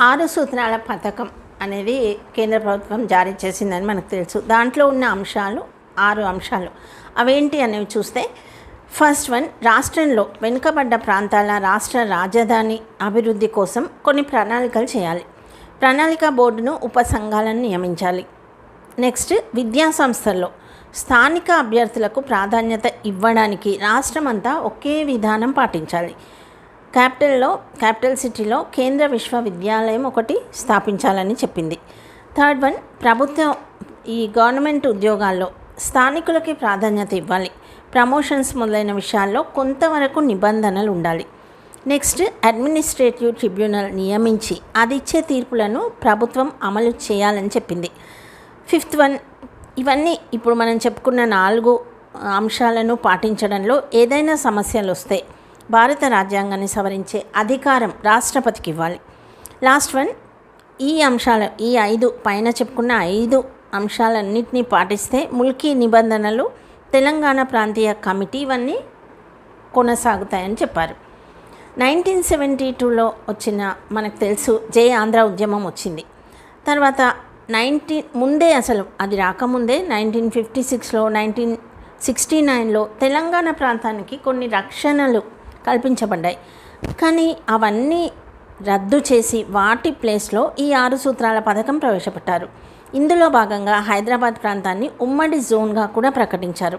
ఆరు సూత్రాల పథకం అనేది కేంద్ర ప్రభుత్వం జారీ చేసిందని మనకు తెలుసు. దాంట్లో ఉన్న అంశాలు ఆరు అంశాలు. అవేంటి అనేవి చూస్తే ఫస్ట్ వన్ రాష్ట్రంలో వెనుకబడ్డ ప్రాంతాల రాష్ట్ర రాజధాని అభివృద్ధి కోసం కొన్ని ప్రణాళికలు చేయాలి. ప్రణాళిక బోర్డును ఉప సంఘాలను నియమించాలి. నెక్స్ట్ విద్యా సంస్థల్లో స్థానిక అభ్యర్థులకు ప్రాధాన్యత ఇవ్వడానికి రాష్ట్రమంతా ఒకే విధానం పాటించాలి. క్యాపిటల్లో క్యాపిటల్ సిటీలో కేంద్ర విశ్వవిద్యాలయం ఒకటి స్థాపించాలని చెప్పింది. థర్డ్ వన్ ప్రభుత్వం ఈ గవర్నమెంట్ ఉద్యోగాల్లో స్థానికులకి ప్రాధాన్యత ఇవ్వాలి. ప్రమోషన్స్ మొదలైన విషయాల్లో కొంతవరకు నిబంధనలు ఉండాలి. నెక్స్ట్ అడ్మినిస్ట్రేటివ్ ట్రిబ్యునల్ నియమించి అది ఇచ్చే తీర్పులను ప్రభుత్వం అమలు చేయాలని చెప్పింది. ఫిఫ్త్ వన్ ఇవన్నీ ఇప్పుడు మనం చెప్పుకున్న నాలుగు అంశాలను పాటించడంలో ఏదైనా సమస్యలు వస్తే భారత రాజ్యాంగాన్ని సవరించే అధికారం రాష్ట్రపతికి ఇవ్వాలి. లాస్ట్ వన్ ఈ అంశాలు ఈ ఐదు పైన చెప్పుకున్న ఐదు అంశాలన్నింటినీ పాటిస్తే ముల్కీ నిబంధనలు తెలంగాణ ప్రాంతీయ కమిటీ ఇవన్నీ కొనసాగుతాయని చెప్పారు. నైన్టీన్ సెవెంటీ టూలో వచ్చిన మనకు తెలుసు జై ఆంధ్ర ఉద్యమం వచ్చింది. తర్వాత నైన్టీన్ ముందే అసలు అది రాకముందే నైన్టీన్ ఫిఫ్టీ సిక్స్లో నైన్టీన్ సిక్స్టీ నైన్లో తెలంగాణ ప్రాంతానికి కొన్ని రక్షణలు కల్పించబడ్డాయి. కానీ అవన్నీ రద్దు చేసి వాటి ప్లేస్లో ఈ ఆరు సూత్రాల పథకం ప్రవేశపెట్టారు. ఇందులో భాగంగా హైదరాబాద్ ప్రాంతాన్ని ఉమ్మడి జోన్గా కూడా ప్రకటించారు.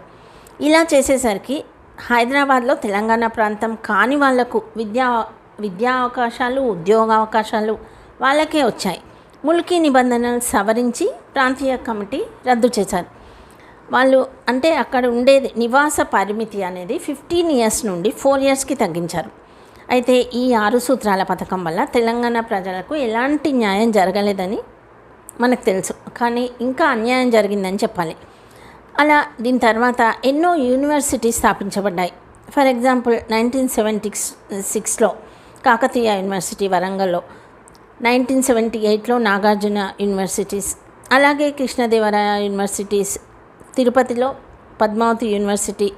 ఇలా చేసేసరికి హైదరాబాద్లో తెలంగాణ ప్రాంతం కాని వాళ్ళకు విద్యా విద్యా అవకాశాలు ఉద్యోగ అవకాశాలు వాళ్ళకే వచ్చాయి. ముల్కీ నిబంధనలు సవరించి ప్రాంతీయ కమిటీ రద్దు చేశారు. వాళ్ళు అంటే అక్కడ ఉండేది నివాస పరిమితి అనేది ఫిఫ్టీన్ ఇయర్స్ నుండి ఫోర్ ఇయర్స్కి తగ్గించారు. అయితే ఈ ఆరు సూత్రాల పథకం వల్ల తెలంగాణ ప్రజలకు ఎలాంటి న్యాయం జరగలేదని మనకు తెలుసు. కానీ ఇంకా అన్యాయం జరిగిందని చెప్పాలి. అలా దీని తర్వాత ఎన్నో యూనివర్సిటీస్ స్థాపించబడ్డాయి. ఫర్ ఎగ్జాంపుల్ నైన్టీన్ సెవెంటీ సిక్స్లో కాకతీయ యూనివర్సిటీ వరంగల్లో నైన్టీన్ సెవెంటీ ఎయిట్లో నాగార్జున యూనివర్సిటీస్ అలాగే కృష్ణదేవరాయ యూనివర్సిటీస్ తిరుపతిలో పద్మావతి యూనివర్సిటీ.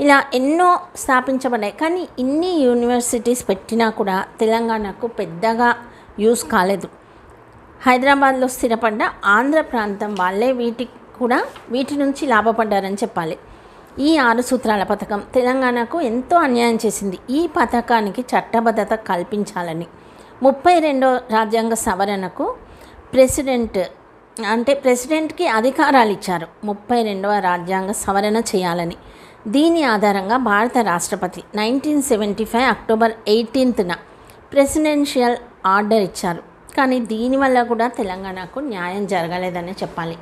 ఇలా ఎన్నో స్థాపించబడ్డాయి. కానీ ఇన్ని యూనివర్సిటీస్ పెట్టినా కూడా తెలంగాణకు పెద్దగా యూస్ కాలేదు. హైదరాబాద్లో స్థిరపడ్డ ఆంధ్ర ప్రాంతం వాళ్ళే వీటి కూడా వీటి నుంచి లాభపడ్డారని చెప్పాలి. ఈ ఆరు సూత్రాల పథకం తెలంగాణకు ఎంతో అన్యాయం చేసింది. ఈ పథకానికి చట్టబద్ధత కల్పించాలని. ముప్పై రెండో రాజ్యాంగ సవరణకు ప్రెసిడెంట్ అంటే ప్రెసిడెంట్కి అధికారాలు ఇచ్చారు ముప్పై రెండవ రాజ్యాంగ సవరణ చేయాలని. దీని ఆధారంగా భారత రాష్ట్రపతి నైన్టీన్ సెవెంటీ ఫైవ్ అక్టోబర్ ఎయిటీన్త్న ప్రెసిడెన్షియల్ ఆర్డర్ ఇచ్చారు. కానీ దీనివల్ల కూడా తెలంగాణకు న్యాయం జరగలేదనే చెప్పాలి.